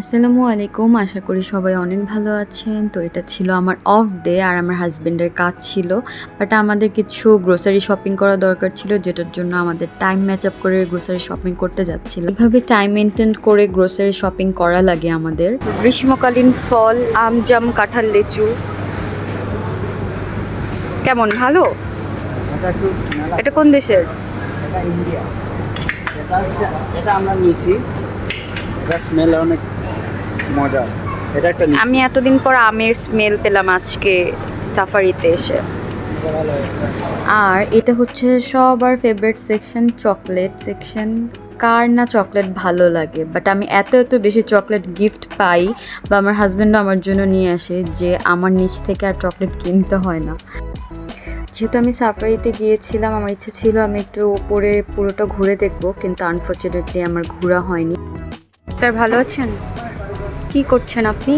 আসসালামু আলাইকুম। আশা করি সবাই অনেক ভালো আছেন। তো এটা ছিল আমার অফ ডে আর আমার হাজব্যান্ডের কাজ ছিল। বাট আমাদের কিছু গ্রোসারি শপিং করা দরকার ছিল যেটার জন্য আমাদের টাইম ম্যাচ আপ করে গ্রোসারি শপিং করতে যাচ্ছিল এভাবে টাইম মেনটেন করে গ্রোসারি শপিং করা লাগে আমাদের। গ্রীষ্মকালীন ফল আম জাম কাঁঠাল লেচু। কেমন? ভালো? এটা কোন দেশের? এটা ইন্ডিয়া। এটা আমরা নিয়েছি। এটা স্মেল অনেক মজা। এটা একটা আমি এতদিন পর আমের স্মেল পেলাম আজকে সাফারিতে এসে। আর এটা হচ্ছে সবার ফেভারিট সেকশন চকলেট সেকশন কার না চকলেট ভালো লাগে? বাট আমি এত এত বেশি চকলেট গিফট পাই বা আমার হাজব্যান্ডও আমার জন্য নিয়ে আসে যে আমার নিচ থেকে আর চকলেট কিনতে হয় না। যেহেতু আমি সাফারিতে গিয়েছিলাম আমার ইচ্ছে ছিল আমি একটু উপরে পুরোটা ঘুরে দেখব কিন্তু আনফর্চুনেটলি আমার ঘোরা হয়নি। স্যার ভালো আছেন? কি করছেন আপনি?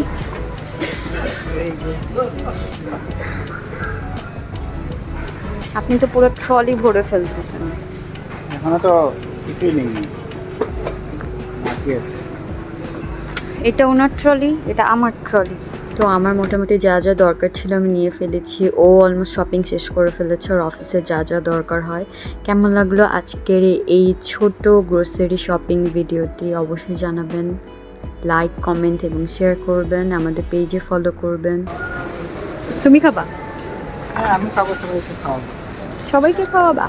আপনি তো পুরো ট্রলি ভরে ফেলতেছেন। এখনও তো কিছুই নেই। আছে। এটা ওনার ট্রলি এটা আমার ট্রলি। তো আমার মোটামুটি যা যা দরকার ছিল আমি নিয়ে ফেলেছি। ও অলমোস্ট শপিং শেষ করে ফেলেছে ওর অফিসে যা যা দরকার হয়। কেমন লাগল আজকের এই ছোট গ্রোসারি শপিং ভিডিওটি অবশ্যই জানাবেন। লাইক কমেন্ট এবং শেয়ার করবেন আমাদের পেজে ফলো করবেন। তুমি খাবা? হ্যাঁ আমি খাব সবাইকে খাওয়াবো। সবাইকে খাওয়াবা?